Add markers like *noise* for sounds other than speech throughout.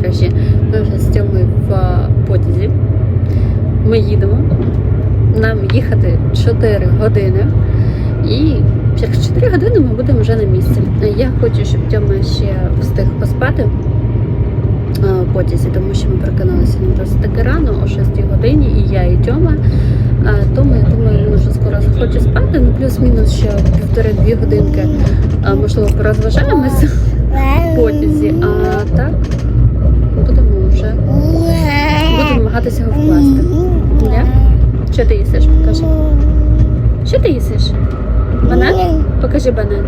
нашій подорожі. Ми вже з Тьомою в потязі. Ми їдемо. Нам їхати 4 години. І через 4 години ми будемо вже на місці. Я хочу, щоб Тьома ще встиг поспати в потязі, тому що ми прокинулися не досить таки рано, о 6 годині, і я, і Тьома. Тому я думаю, він вже скоро захоче спати, ну плюс-мінус ще півтори-дві годинки, можливо, порозважаємося в потязі, а так будемо вже будемо намагатися його вкласти. Я? Що ти їсиш? Покажи. Що ти їсиш? Банан? Покажи банан.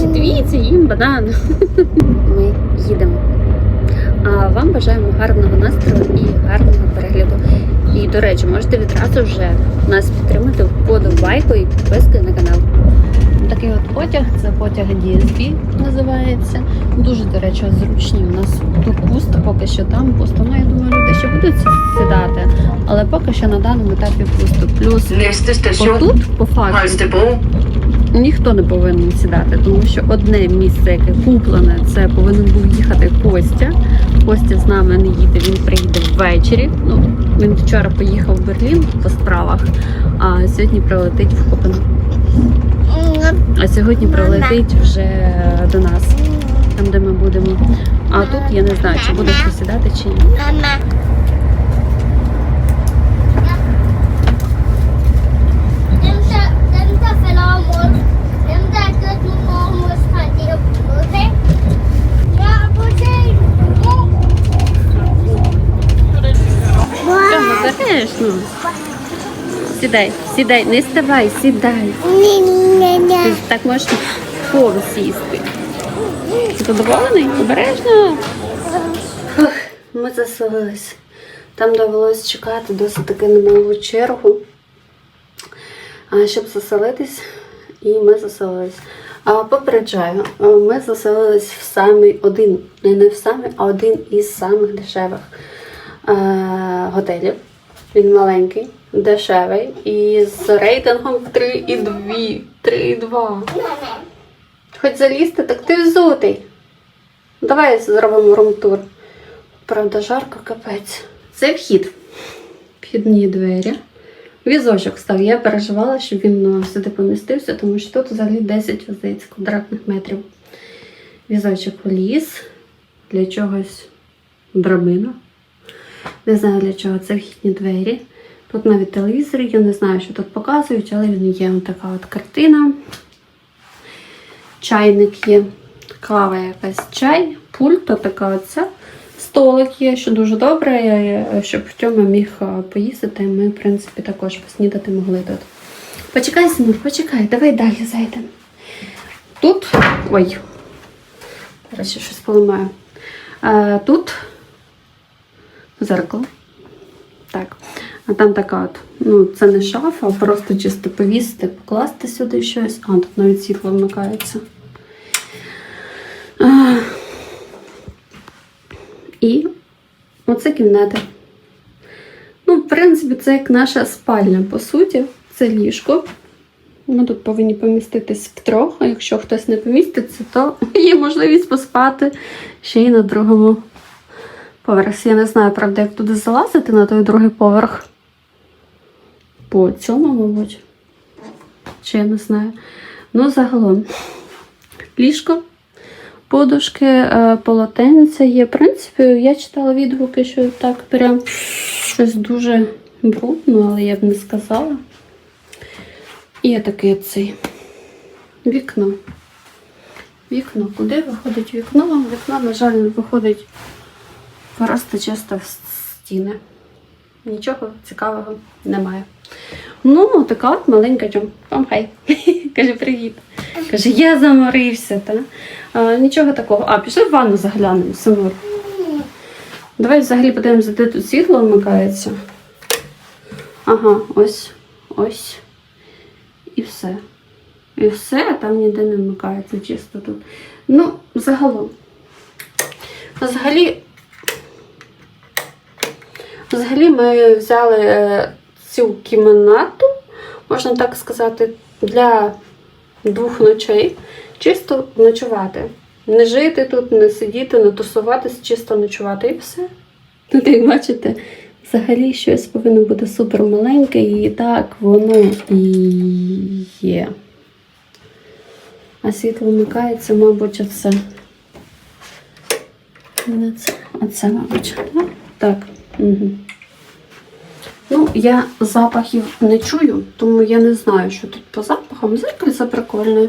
Чи дивіться, їм банан. *laughs* Ми їдемо. А вам бажаємо гарного настрою і гарного перегляду. І, до речі, можете відразу вже нас підтримати вподобайкою і підпискою на канал. Такий от потяг, це потяг DSB називається. Дуже, до речі, зручні. У нас тут пусто, поки що там пусто. Ну, я думаю, ще будуть сідати, але поки що на даному етапі пусто. Плюс отут, по факту, ніхто не повинен сідати, тому що одне місце, яке куплене, це повинен був їхати Костя. Костя з нами не їде, він приїде ввечері. Ну, він вчора поїхав в Берлін по справах, а сьогодні прилетить в Копенгаген. А сьогодні прилетить вже до нас, там де ми будемо. А тут я не знаю, чи буде хто сідати чи ні. Сідай, сідай, не ставай, сідай. Ти так можеш повз сісти. Задоволений? Обережно. Фух, ми заселились. Там довелось чекати досить таки немалу чергу, щоб заселитись, і ми заселились. Попереджаю, ми заселились в самий один, не, не в самий, а один із самих дешевих е, готелів. Він маленький, дешевий і з рейтингом 3,2. 3,2. Хоч залізти, так ти взутий. Давай зробимо румтур. Правда, жарко капець. Це вхід. Вхідні двері. Візочок став. Я переживала, щоб він ну, сюди помістився, тому що тут взагалі 10 здається, квадратних метрів. Візочок вліз. Для чогось драбина. Не знаю для чого це вхідні двері. Тут навіть телевізор, я не знаю, що тут показують, але він є така от картина. Чайник є, кава якась чай, пульт, така оця. Столик є, що дуже добре, е, щоб Тьома міг е, поїздити. Ми, в принципі, також поснідати могли тут. Почекай, Синур, почекай, давай далі зайдемо. Тут. Ой, зараз ще щось поламаю. Е, Тут зеркало. Так. А там така от, ну, це не шафа, а просто чисто повісити, покласти сюди щось. А, тут навіть світло вмикається. А, і оце кімната. Ну, в принципі, це як наша спальня, по суті, це ліжко. Ми тут повинні поміститись втрьох, а якщо хтось не поміститься, то *laughs* є можливість поспати ще й на другому поверсі. Я не знаю, правда, як туди залазити на той другий поверх. По цьому, мабуть. Чи я не знаю. Ну, загалом, ліжко, подушки, е, полотенця є. В принципі, я читала відгуки, що так прям щось дуже брудно, але я б не сказала. І таке цей вікно. Вікно. Куди виходить вікно? Вікно, на жаль, виходить просто чисто в стіни. Нічого цікавого немає. Ну, така от маленька Джон. Помхай. *laughs* Каже, привіт. Каже, я заморився. Та? А, нічого такого. А, пішли в ванну заглянемо, Синур. Давай взагалі подивимося, де тут світло вмикається. Ага, ось, ось. І все. І все, а там ніде не вмикається чисто тут. Ну, загалом. Взагалі, Взагалі ми взяли е, цю кімнату, можна так сказати, для двох ночей, чисто ночувати. Не жити тут, не сидіти, не тусуватися, чисто ночувати і все. Тут, як бачите, взагалі щось повинно бути супер маленьке, і так воно і є. А світло вмикається, мабуть, оце. Не це, а це, мабуть. так? Так. Угу. Ну, я запахів не чую, тому я не знаю, що тут по запахам. Зеркальце прикольне.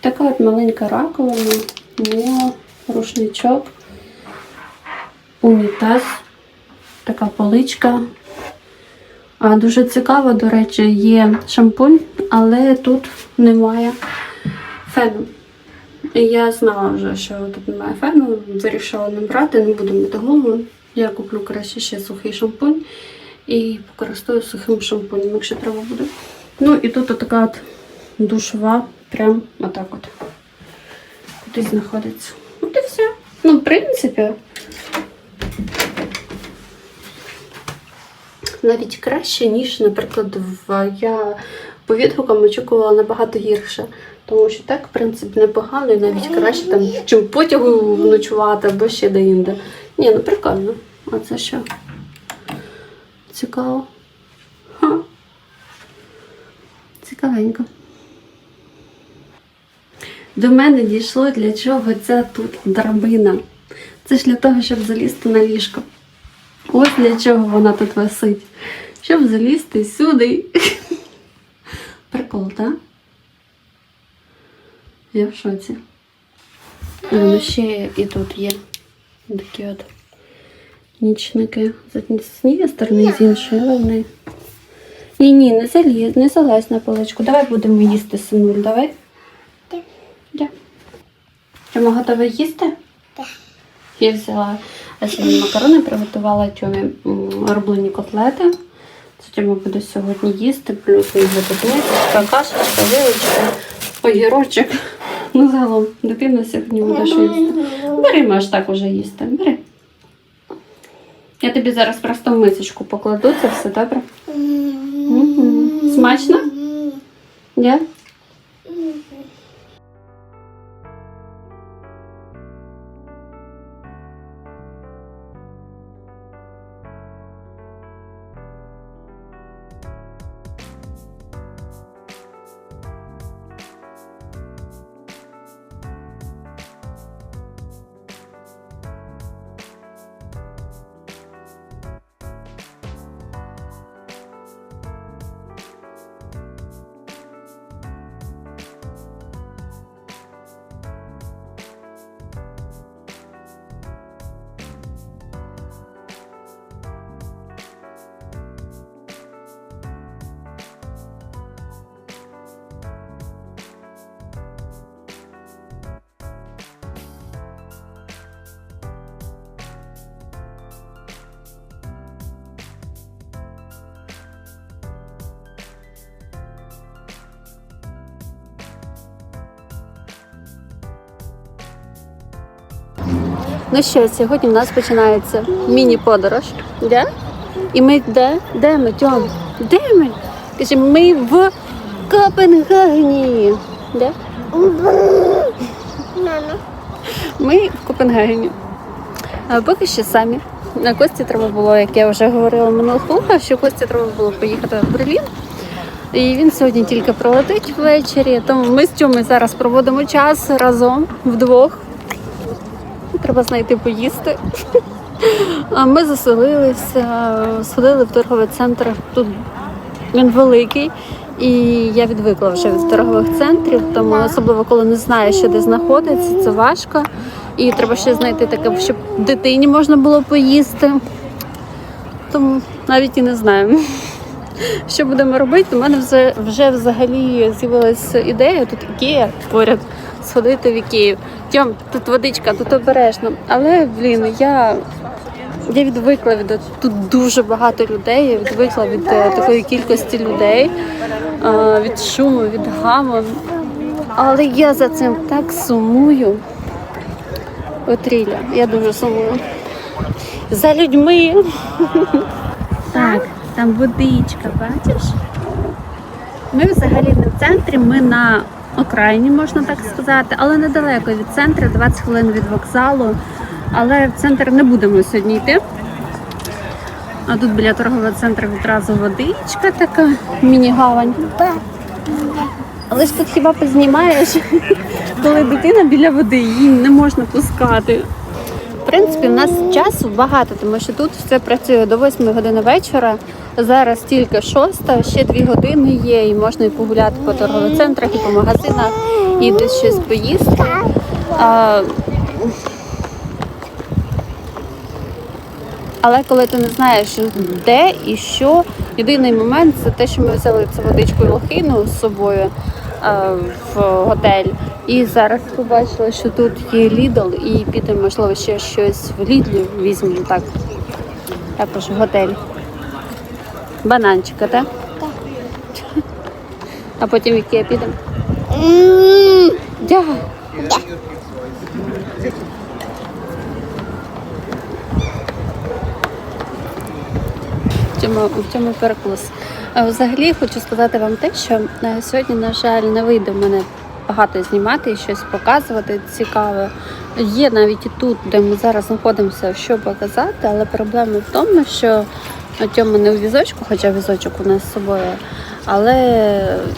Така от маленька раковина, мило, рушничок, унітаз, така поличка. А, дуже цікаво, до речі, є шампунь, але тут немає фену. І Я знала вже, що тут немає фену, вирішила не брати, не буду мити голову. Я куплю краще ще сухий шампунь і покористую сухим шампунем, якщо треба буде. Ну і тут така от душова, прям отак от. Кудись знаходиться. От і все. Ну, в принципі, навіть краще, ніж, наприклад, в я по відгукам очікувала набагато гірше. Тому що так, в принципі, непогано і навіть краще там, чим потягу ночувати або ще де-інде. Ні, ну прикольно. А це що? Цікаво. Ха. Цікавенько. До мене дійшло, для чого ця тут драбина. Це ж для того, щоб залізти на ліжко. Ось для чого вона тут висить. Щоб залізти сюди. *laughs* Прикол, так? Я в шоці. А, ну ще і тут є такі от нічники. З однієї сторони, з іншої, але вони. Ні, ні, не заліз, не залазь на поличку. Давай будемо їсти, синуль, давай. Так. Да. Тьома готова їсти? Так. Я взяла я собі макарони, приготувала Тьомі роблені котлети. Це Тьома буде сьогодні їсти, плюс він буде кашечка, вилочка, огірочок. Ну, загалом, дитина сьогодні буде що їсти. Бери, можеш так уже їсти. Бери. Я тобі зараз просто в мисочку покладу, це все добре? Смачно? Я? Ну що, сьогодні в нас починається міні-подорож. Де? І ми де? Де ми, Тьом? Де ми? Каже, ми в Копенгагені. Де? Ми в Копенгагені. А поки що самі. На Кості треба було, як я вже говорила минулого вуха, що Кості треба було поїхати в Берлін. І він сьогодні тільки пролетить ввечері. Тому ми з Тьомою зараз проводимо час разом вдвох. Треба знайти поїсти. Ми заселилися, сходили в торговий центр. Тут він великий. І я відвикла вже від торгових центрів, тому особливо коли не знаєш, що де знаходиться, це важко. І треба ще знайти таке, щоб дитині можна було поїсти. Тому навіть і не знаю. *laughs* Що будемо робити? У мене вже, вже взагалі з'явилася ідея, тут Ікея поряд сходити в Ікею. Тьом, тут водичка, тут обережно. Але, блін, я, я відвикла від тут дуже багато людей. Я відвикла від е, такої кількості людей, е, від шуму, від гаму. Але я за цим так сумую. Отріля, я дуже сумую. За людьми. Так, там водичка, бачиш? Ми взагалі не в центрі, ми на окраїні, можна так сказати, але недалеко від центру, 20 хвилин від вокзалу. Але в центр не будемо сьогодні йти. А тут біля торгового центру відразу водичка така, міні-гавань. Але ж тут хіба познімаєш, *laughs* коли дитина біля води, її не можна пускати. В принципі, в нас часу багато, тому що тут все працює до 8 години вечора. Зараз тільки 6, ще 2 години є, і можна і погуляти по торгових центрах, і по магазинах, і десь щось поїсти. А, але коли ти не знаєш, де і що, єдиний момент це те, що ми взяли цю водичку і лохину з собою в готель. І зараз побачила, що тут є Lidl, і підемо, можливо, ще щось в Лідлі візьмемо так. Також в готель. Бананчика, так? А потім в Ікеа підемо. Дякую. в цьому, в цьому перекус. Взагалі хочу сказати вам те, що е, сьогодні, на жаль, не вийде в мене багато знімати і щось показувати цікаве. Є навіть і тут, де ми зараз знаходимося, що показати, але проблема в тому, що Тьома не у візочку, хоча візочок у нас з собою. Але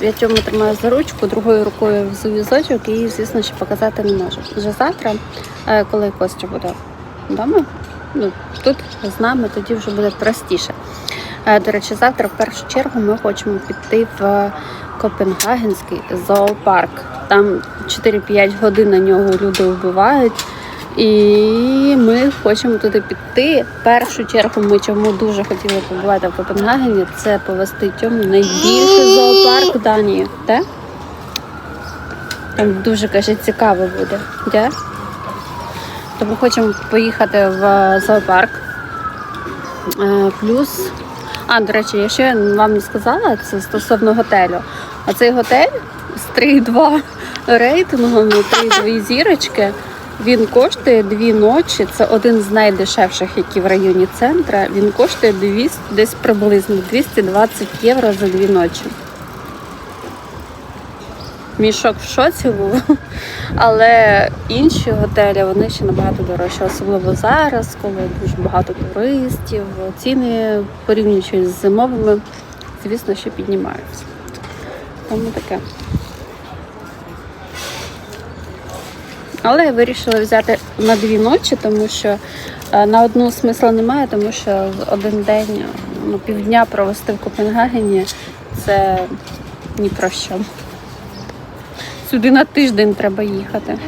я Тьому тримаю за ручку, другою рукою взу візочок і, звісно, ще показати не можу. Вже завтра, е, коли Костя буде вдома, ну, тут з нами, тоді вже буде простіше. Е, До речі, завтра в першу чергу ми хочемо піти в Копенгагенський зоопарк. Там 4-5 годин на нього люди вбивають. І ми хочемо туди піти. В першу чергу ми чому дуже хотіли побувати в Копенгагені, це повести Тьому найбільший *gasps* зоопарк Данії. Де? Там дуже каже, цікаво буде. Де? Тому хочемо поїхати в зоопарк. Е, Плюс, а, до речі, я ще вам не сказала, це стосовно готелю. А цей готель з 3,2 рейтингом, 3,2 зірочки. Він коштує дві ночі. Це один з найдешевших, які в районі центра. Він коштує 200, десь приблизно 220 євро за дві ночі. Мішок в шоці був, але інші готелі вони ще набагато дорожчі, особливо зараз, коли дуже багато туристів. Ціни порівнюючи з зимовими, звісно, ще піднімаються. Тому таке. Але я вирішила взяти на дві ночі, тому що е, на одну смисла немає, тому що один день, ну, півдня провести в Копенгагені це ні про що. Сюди на тиждень треба їхати.